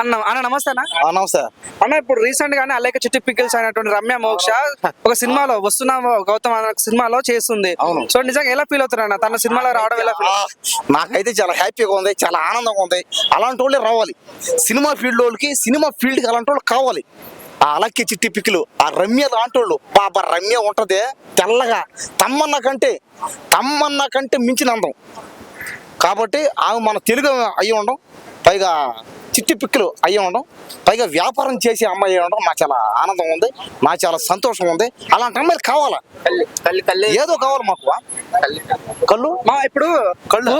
అన్న అన్న నమస్తే అన్న నమస్తే. అన్న ఇప్పుడు రీసెంట్ గానే అలేక చిట్టి పికిల్స్ అయినటువంటి రమ్య మోక్ష ఒక సినిమాలో వస్తున్న గౌతమ్ సినిమాలో చేస్తుంది. అవును. సో నిజంగా ఎలా ఫీల్ అవుతున్నా తన సినిమాలో రావడం ఎలా నాకైతే చాలా హ్యాపీగా ఉంది చాలా ఆనందంగా ఉంది. అలాంటి వాళ్ళే రావాలి. సినిమా ఫీల్డ్ వాళ్ళకి సినిమా ఫీల్డ్కి అలాంటి వాళ్ళు కావాలి. ఆ అలక్కి చిట్టి పిక్కులు ఆ రమ్య లాంటి వాళ్ళు. బాబా రమ్య ఉంటదే తెల్లగా. తమ్మన్న కంటే తమ్మన్న కంటే మించిన అందం. కాబట్టి ఆమె మన తెలుగు అయ్యి ఉండడం పైగా చిట్టి పిక్కులు అయ్యి ఉండడం పైగా వ్యాపారం చేసే అమ్మాయి అయ్యి ఉండడం నాకు చాలా ఆనందం ఉంది నాకు చాలా సంతోషం ఉంది. అలాంటి అమ్మాయిలు కావాలా? ఏదో కావాలి మాకు కళ్ళు? మా ఇప్పుడు కళ్ళు.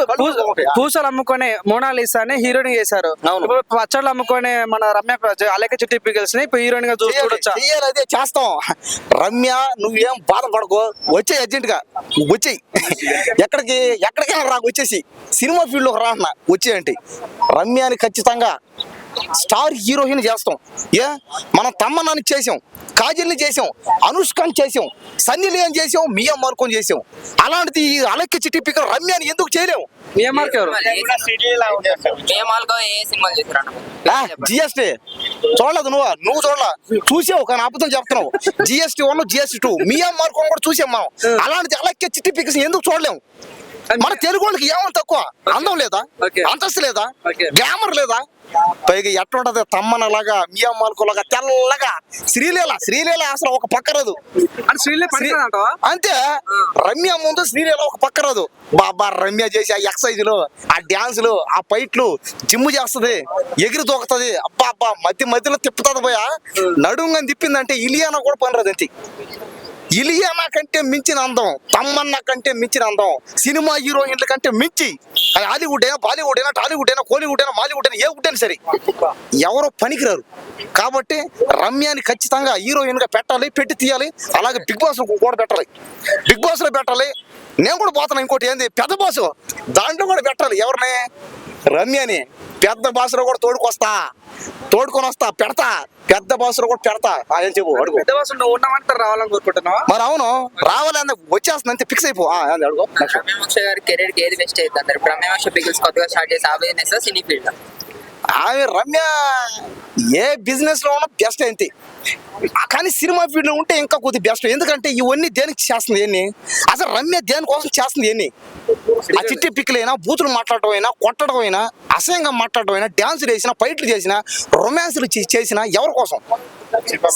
పూసలు అమ్ముకొని మోనాలిసా అని హీరోయిన్ చేశారు. ఇప్పుడు పచ్చళ్ళు అమ్ముకొని మన రమ్య అలేక చిట్టి పికిల్స్ని హీరోయిన్గా చూడొచ్చా? అదే చేస్తాం. రమ్య నువ్వేం బాధపడకో. వచ్చేయి అర్జెంట్గా వచ్చేయి. ఎక్కడికి ఎక్కడికైనా రాకు వచ్చేసి. సినిమా ఫీల్డ్ రా అన్న వచ్చేయండి. రమ్యాని ఖచ్చితంగా స్టార్ హీరోయిన్ చేస్తాం. ఏ? మనం తమ్మన్నాని చేసాం కాజల్ని చేసాం అనుష్కని చేసాం సన్నీ లియోన్ చేసాం మియా మార్కోని చేసాం. అలాంటిది ఈ అలక్కి చిట్టి పిక్క రమ్యాని ఎందుకు చేయలేము ఎవరు? చేశారు జిఎస్టీ. చూడలేదు నువ్వు? నువ్వు చూడలా. చూసావు కానీ అబద్ధం చెప్తున్నావు. GST one GST two. మియా మార్కో కూడా చూసాం మనం. అలాంటిది అలాగే చిట్టి పిక్స్ ఎందుకు చూడలేము మన తెలుగు వాళ్ళకి ఏమని తక్కువ? అందం లేదా. అంతస్తు లేదా. గ్లామర్ లేదా? పైగా ఎట్లుంటది? తమ్మన లాగా మియా మార్కో లాగా తెల్లగా శ్రీలీల శ్రీలీల అసలు ఒక శ్రీలే పడుతుందంటావా అంతే. రమ్య ముందు శ్రీలీల ఒక పక్క రాదు. బాబా రమ్య చేసి ఆ ఎక్సైజులు ఆ డ్యాన్సులు ఆ ఫైట్లు జిమ్ చేస్తది ఎగిరి దూకుతుంది అబ్బా అబ్బా మధ్య మధ్యలో తిప్పుతుంది పోయా. నడుంగా తిప్పిందంటే ఇలియానా కూడా పని రాదు అంతే. ఇలియానా కంటే మించిన అందం తమ్మన్న కంటే మించిన అందం సినిమా హీరోయిన్ల కంటే మించి అది హాలీవుడ్ అయినా బాలీవుడ్ అయినా టాలీవుడ్ అయినా కోలీవుడ్ అయినా మాలీవుడ్ అయినా ఏ వుడ్ అయినా సరే ఎవరో పనికిరారు. కాబట్టి రమ్యాని ఖచ్చితంగా హీరోయిన్గా పెట్టాలి పెట్టి తీయాలి అలాగే బిగ్ బాస్ కూడా పెట్టాలి. బిగ్ బాస్లో పెట్టాలి. నేను కూడా పోతాను ఇంకోటి ఏంది పెద్ద బాస్ దాంట్లో కూడా పెట్టాలి ఎవరిని? రమ్యని పెద్ద బాసులో కూడా తోడుకొస్తా తోడుకొని వస్తా పెడతా పెద్ద బాసులో కూడా పెడతా. అని చెప్పు అడుగు. పెద్ద బాసు నువ్వు ఉన్నామంటే రావాలని కోరుకుంటున్నావా? మరి అవును రావాలని వచ్చేస్తుంది అంతే ఫిక్స్ అయిపో. అడుగు. బ్రహ్మమోక్ష గారి కెరీర్కి ఏది బెస్ట్ అవుతుంది అంటారు? బ్రహ్మమోక్ష పిగిల్స్ కొత్తగా స్టార్ట్ చేసి ఆ బిజినెస్ సినీ ఫీల్డ్ ఆమె రమ్య ఏ బిజినెస్లో ఉన్నా బెస్ట్ అంతే. కానీ సినిమా ఫీల్డ్లో ఉంటే ఇంకా కొద్ది బెస్ట్ ఎందుకంటే ఇవన్నీ దేనికి చేస్తుంది ఎన్ని అసలు రమ్య దేనికోసం చేస్తుంది ఎన్ని ఆ చిట్టి పిక్కలైనా బూతులు మాట్లాడటం అయినా కొట్టడం అయినా అసహ్యంగా మాట్లాడటం అయినా డాన్సులు వేసినా ఫైట్లు చేసినా రొమాన్స్లు చేసినా ఎవరి కోసం?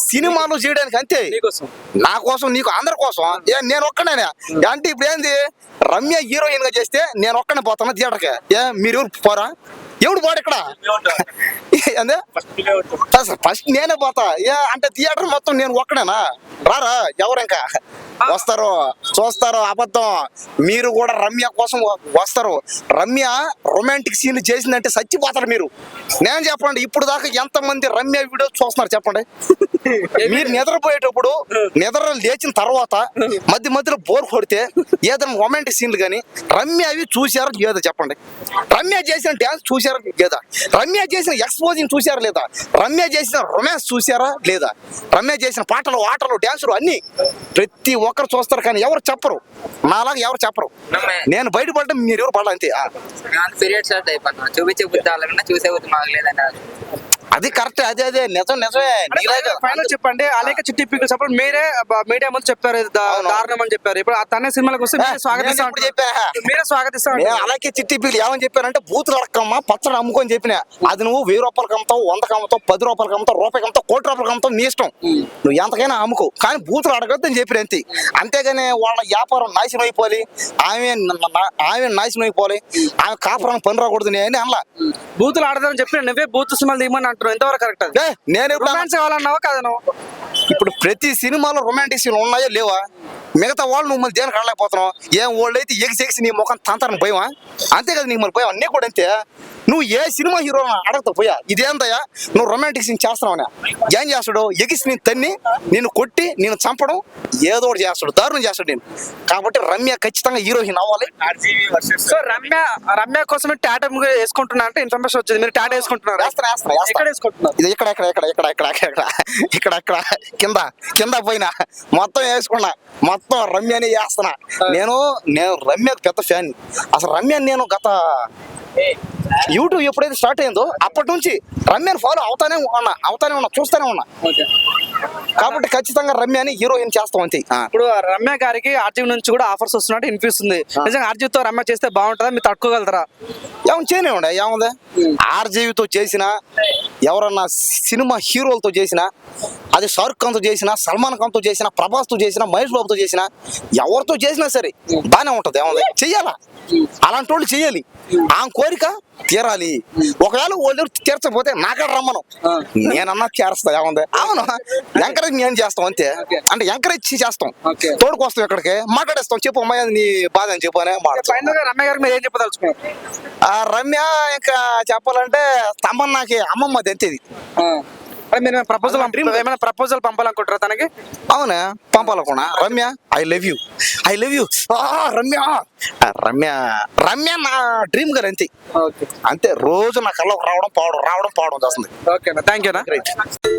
సినిమాలు చేయడానికి అంతే. నీకోసం నా కోసం నీకు అందరి కోసం. ఏ నేను ఒక్కడేనే అంటే ఇప్పుడు ఏంది? రమ్య హీరోయిన్గా చేస్తే నేను ఒక్కనే పోతాను థియేటర్కి ఏ మీరు పోరా? ఎవడు పోడు ఇక్కడ? ఏంది ఫస్ట్ నేనే పోతా. ఏ అంటే థియేటర్ మొత్తం నేను ఒక్కడేనా? రారా? ఎవరు ఇంకా? వస్తారు. చూస్తారు అబద్ధం. మీరు కూడా రమ్య కోసం వస్తారు. రమ్య రొమాంటిక్ సీన్ చేసిందంటే చచ్చిపోతారు మీరు. నేను చెప్పండి ఇప్పుడు దాకా ఎంత మంది రమ్య వీడియో చూస్తున్నారు చెప్పండి? మీరు నిద్రపోయేటప్పుడు నిద్ర లేచిన తర్వాత మధ్య మధ్యలో బోర్ కొడితే ఏదైనా రొమాంటిక్ సీన్లు కానీ రమ్య అవి చూసారా లేదా చెప్పండి. రమ్య చేసిన డ్యాన్స్ చూసారా లేదా? రమ్య చేసిన ఎక్స్పోజింగ్ చూసారా లేదా? రమ్య చేసిన రొమాన్స్ చూసారా లేదా? రమ్య చేసిన పాటలు ఆటలు డ్యాన్సులు అన్ని ప్రతి ఒక్కరు చూస్తారు కానీ ఎవరు చెప్పరు. నాలాగా ఎవరు చెప్పరు. నేను బయటపడటం మీరు ఎవరు పడాలి అంతే. ఆ. పీరియడ్ స్టార్ట్ అయిపోతున్నా చూపించే చూసే అది కరెక్ట్ అదే అదే. నిజం నిజమే. ఫైనల్ చెప్పండి. అలేక చిట్టి పికిల్స్ అప్పుడు మీరే మీడియా ముందు చెప్పారు. దారుణం అని చెప్పారు. ఇప్పుడు ఆ తనే సినిమాలకు వస్తే స్వాగతిస్తాం? మీరే స్వాగతిస్తాం అలాగే చిట్టి పీలు ఏమని చెప్పానంటే బూతులు అడక్కమ్మా పచ్చడి అమ్ముకొని చెప్పిన. అది నువ్వు వెయ్యి రూపాయలకి అమ్ముతావు వందకి అమ్ముతావు పది రూపాయలకి అమ్ముతావు రూపాయికి అమ్ముతావు కోటి రూపాయలకి అమ్ముతావు నీ ఇష్టం. నువ్వు ఎంతకైనా అమ్ముకో. కానీ బూతులు అడగద్దు అని చెప్పిన అంతే. అంతేగాని వాళ్ళ వ్యాపారం నాశనం అయిపోవాలి. ఆమె ఆమె నాశనం అయిపోవాలి. ఆమె కాపురం పని రాకూడదు నేను అనలా. బూతులు ఆడదాని చెప్పి నువ్వే బూత్ సినిమాలు దిగమని చెప్తున్నావు ఎంతవరకు కరెక్ట్ అది. నేను ఇప్పుడు కావాలన్నావు కదా నువ్వు ఇప్పుడు ప్రతి సినిమాలో రొమాంటిక్ సీన్ ఉన్నాయో లేవా? మిగతా వాళ్ళు నువ్వు మళ్ళీ దేనికి ఆడలేకపోతున్నావు? ఏం వాళ్ళు అయితే ఎగిసి ఎగిసి నీ ముఖం తంతారని భయమా అంతే కదా నీకు మరి భయం అన్నీ కూడా అంతే. నువ్వు ఏ సినిమా హీరో అడగతావు పోయా? ఇదేందయ్యా? నువ్వు రొమాంటిక్ సీన్ చేస్తున్నావు ఏం చేస్తాడు? ఎగిసి నేను తన్ని నేను కొట్టి నేను చంపడం ఏదో ఒకటి చేస్తాడు. దారుణం చేస్తాడు నేను. కాబట్టి రమ్య ఖచ్చితంగా హీరోయిన్ అవ్వాలి. సో రమ్య రమ్య కోసమే టాటా వేసుకుంటున్నా అంటే ఇన్ఫర్మేషన్ వచ్చింది. మీరు టాటా వేసుకుంటున్నారు? ఇక్కడ ఇక్కడ ఇక్కడ ఇక్కడ ఇక్కడ ఇక్కడ ఇక్కడ. ఇక్కడ ఇక్కడ కింద కింద పోయినా. మొత్తం వేసుకున్నా. మొత్తం రమ్యనే చేస్తున్నా. నేను నేను రమ్యకు పెద్ద ఫ్యాన్ అసలు రమ్య నేను గత యూట్యూబ్ ఎప్పుడైతే స్టార్ట్ అయిందో అప్పటి నుంచి రమ్యని ఫాలో అవుతానే ఉన్నా అవుతానే ఉన్నా చూస్తానే ఉన్నా. కాబట్టి ఖచ్చితంగా రమ్యని హీరోయిన్ చేస్తాం అంతే. ఇప్పుడు రమ్య గారికి ఆర్జీవి నుంచి కూడా ఆఫర్స్ వస్తున్నట్టు వినిపిస్తుంది. నిజంగా ఆర్జీవితో రమ్య చేస్తే బాగుంటుందా? మీరు తట్టుకోగలుగుతారా? ఏమన్నా చేయనివ్వండి ఏముంది? ఆర్జీవితో చేసిన ఎవరన్నా సినిమా హీరోలతో చేసిన అది షారుఖ్ ఖాన్తో చేసిన సల్మాన్ ఖాన్తో చేసిన ప్రభాస్తో చేసిన మహేష్ బాబుతో చేసిన ఎవరితో చేసినా సరే బానే ఉంటది. ఏముంది? చెయ్యాలా? అలాంటి వాళ్ళు చెయ్యాలి. ఆ కోరిక తీరాలి. ఒకవేళ వాళ్ళు తీర్చకపోతే నాకాడ రమ్మను. నేనన్నా చేస్తా ఏముంది? అవును. ఎంకరేజ్ నేను చేస్తాం అంతే. అంటే ఎంకరేజ్ చేస్తాం. తోడుకొస్తాం ఇక్కడికి మాట్లాడేస్తాం. చెప్పు అమ్మాయి అది నీ బాధ అని చెప్పు అనే రమ్య గారికి ఏం చెప్పదలుచుకున్నారు ఆ రమ్య ఇంకా చెప్పాలంటే తమన్నాకి అమ్మమ్మ అంటే మీరు ప్రపోజల్ ఏమైనా ప్రపోజల్ పంపాలనుకుంటారా తనకి? అవునా? పంపాలనుకున్నా. Ramya I love you I love you Ramya. ఆ, రమ్య రమ్య నా డ్రీమ్ గర్ అంతే. అంతే. రోజు నా కళ్ళకు రావడం పోవడం రావడం పోవడం చేస్తుంది. Okay thank you